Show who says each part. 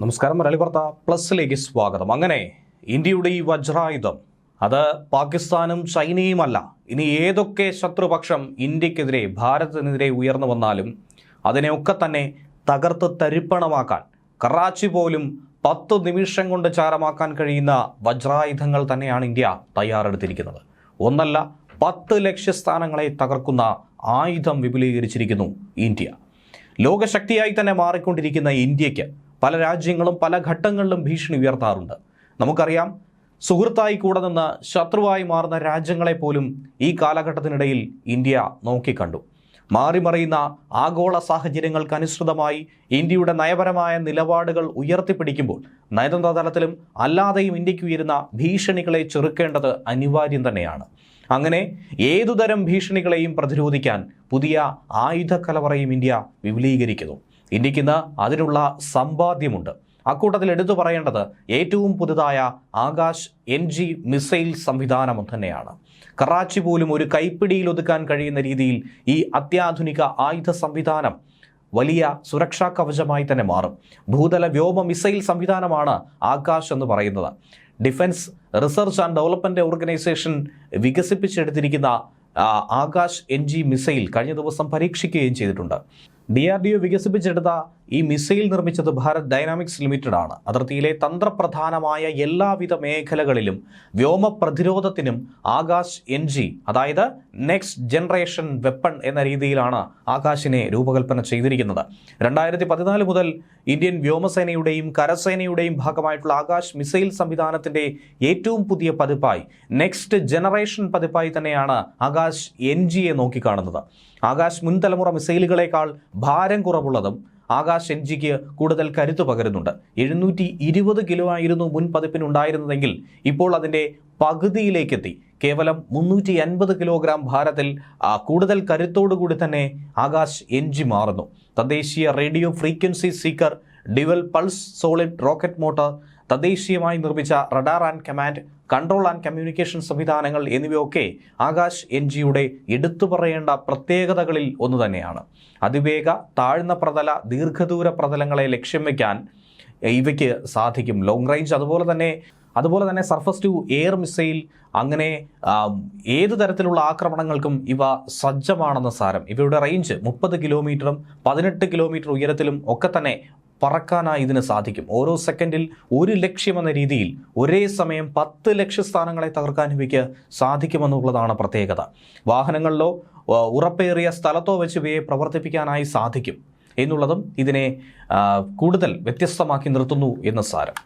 Speaker 1: നമസ്കാരം മലയാളി വാർത്ത പ്ലസിലേക്ക് സ്വാഗതം. അങ്ങനെ ഇന്ത്യയുടെ ഈ വജ്രായുധം അത് പാകിസ്ഥാനും ചൈനയുമല്ല ഇനി ഏതൊക്കെ ശത്രുപക്ഷം ഇന്ത്യക്കെതിരെ ഭാരതത്തിനെതിരെ ഉയർന്നു വന്നാലും അതിനെയൊക്കെ തന്നെ തകർത്ത് തരിപ്പണമാക്കാൻ കറാച്ചി പോലും പത്ത് നിമിഷം കൊണ്ട് ചാരമാക്കാൻ കഴിയുന്ന വജ്രായുധങ്ങൾ തന്നെയാണ് ഇന്ത്യ തയ്യാറെടുത്തിരിക്കുന്നത്. ഒന്നല്ല പത്ത് ലക്ഷ്യസ്ഥാനങ്ങളെ തകർക്കുന്ന ആയുധം വിപുലീകരിച്ചിരിക്കുന്നു ഇന്ത്യ. ലോകശക്തിയായി തന്നെ മാറിക്കൊണ്ടിരിക്കുന്ന ഇന്ത്യയ്ക്ക് പല രാജ്യങ്ങളും പല ഘട്ടങ്ങളിലും ഭീഷണി ഉയർത്താറുണ്ട്. നമുക്കറിയാം സുഹൃത്തായി കൂടെ നിന്ന് ശത്രുവായി മാറുന്ന രാജ്യങ്ങളെ പോലും ഈ കാലഘട്ടത്തിനിടയിൽ ഇന്ത്യ നോക്കിക്കണ്ടു. മാറിമറിയുന്ന ആഗോള സാഹചര്യങ്ങൾക്കനുസൃതമായി ഇന്ത്യയുടെ നയപരമായ നിലപാടുകൾ ഉയർത്തിപ്പിടിക്കുമ്പോൾ നയതന്ത്ര തലത്തിലും അല്ലാതെയും ഇന്ത്യയ്ക്ക് ഉയരുന്ന ഭീഷണികളെ ചെറുക്കേണ്ടത് അനിവാര്യം തന്നെയാണ്. അങ്ങനെ ഏതുതരം ഭീഷണികളെയും പ്രതിരോധിക്കാൻ പുതിയ ആയുധ കലവറയും ഇന്ത്യ വിപുലീകരിക്കുന്നു. ഇന്ത്യയ്ക്ക് ഇന്ന് അതിനുള്ള സമ്പാദ്യമുണ്ട്. അക്കൂട്ടത്തിൽ എടുത്തു പറയേണ്ടത് ഏറ്റവും പുതുതായ ആകാശ് എൻ ജി മിസൈൽ സംവിധാനം തന്നെയാണ്. കറാച്ചി പോലും ഒരു കൈപ്പിടിയിൽ ഒതുക്കാൻ കഴിയുന്ന രീതിയിൽ ഈ അത്യാധുനിക ആയുധ സംവിധാനം വലിയ സുരക്ഷാ കവചമായി തന്നെ മാറും. ഭൂതല വ്യോമ മിസൈൽ സംവിധാനമാണ് ആകാശ് എന്ന് പറയുന്നത്. Defence research and development organisation വികസിപ്പിച്ചെടുത്തിരിക്കുന്ന Akash N G missile കഴിഞ്ഞ ദിവസം പരീക്ഷിക്കുകയും ചെയ്തിട്ടുണ്ട്. ഡി ആർ ഡി ഒ വികസിപ്പിച്ചെടുത്ത ഈ മിസൈൽ നിർമ്മിച്ചത് ഭാരത് ഡൈനാമിക്സ് ലിമിറ്റഡ് ആണ് അതിർത്തിയിലെ തന്ത്രപ്രധാനമായ എല്ലാവിധ മേഖലകളിലും വ്യോമ പ്രതിരോധത്തിനും ആകാശ് എൻ ജി അതായത് നെക്സ്റ്റ് ജനറേഷൻ വെപ്പൺ എന്ന രീതിയിലാണ് ആകാശിനെ രൂപകൽപ്പന ചെയ്തിരിക്കുന്നത്. രണ്ടായിരത്തി പതിനാല് മുതൽ ഇന്ത്യൻ വ്യോമസേനയുടെയും കരസേനയുടെയും ഭാഗമായിട്ടുള്ള ആകാശ് മിസൈൽ സംവിധാനത്തിന്റെ ഏറ്റവും പുതിയ പതിപ്പായി നെക്സ്റ്റ് ജനറേഷൻ പതിപ്പായി തന്നെയാണ് ആകാശ് എൻ ജിയെ നോക്കിക്കാണുന്നത്. ആകാശ് മുൻതലമുറ മിസൈലുകളെക്കാൾ ഭാരം കുറവുള്ളതും ആകാശ് എൻ ജിക്ക് കൂടുതൽ കരുത്തു പകരുന്നുണ്ട്. എഴുന്നൂറ്റി ഇരുപത് കിലോ ആയിരുന്നു മുൻ പതിപ്പിനുണ്ടായിരുന്നതെങ്കിൽ ഇപ്പോൾ അതിന്റെ പകുതിയിലേക്കെത്തി. കേവലം മുന്നൂറ്റി അൻപത് കിലോഗ്രാം ഭാരത്തിൽ കൂടുതൽ കരുത്തോടുകൂടി തന്നെ ആകാശ് എൻ ജി മാറുന്നു. തദ്ദേശീയ radio frequency seeker dual pulse solid rocket motor തദ്ദേശീയമായി നിർമ്മിച്ച radar and command control and communication സംവിധാനങ്ങൾ എന്നിവയൊക്കെ ആകാശ് എൻ ജിയുടെ എടുത്തു പറയേണ്ട പ്രത്യേകതകളിൽ ഒന്ന് തന്നെയാണ്. അതിവേഗ താഴ്ന്ന പ്രതല ദീർഘദൂര പ്രതലങ്ങളെ ലക്ഷ്യം വയ്ക്കാൻ ഇവയ്ക്ക് സാധിക്കും. ലോങ് റേഞ്ച് അതുപോലെ തന്നെ അതുപോലെ തന്നെ സർഫസ് ടു എയർ മിസൈൽ അങ്ങനെ ഏത് തരത്തിലുള്ള ആക്രമണങ്ങൾക്കും ഇവ സജ്ജമാണെന്ന സാരം. ഇവയുടെ റേഞ്ച് മുപ്പത് കിലോമീറ്ററും പതിനെട്ട് കിലോമീറ്റർ ഉയരത്തിലും ഒക്കെ തന്നെ പറക്കാനായി ഇതിന് സാധിക്കും. ഓരോ സെക്കൻഡിൽ ഒരു ലക്ഷ്യമെന്ന രീതിയിൽ ഒരേ സമയം പത്ത് ലക്ഷ്യസ്ഥാനങ്ങളെ തകർക്കാൻ ഇവയ്ക്ക് സാധിക്കുമെന്നുള്ളതാണ് പ്രത്യേകത. വാഹനങ്ങളിലോ ഉറപ്പേറിയ സ്ഥലത്തോ വെച്ച് ഇവയെ പ്രവർത്തിപ്പിക്കാനായി സാധിക്കും എന്നുള്ളതും ഇതിനെ കൂടുതൽ വ്യത്യസ്തമാക്കി നിർത്തുന്നു എന്ന് സാരം.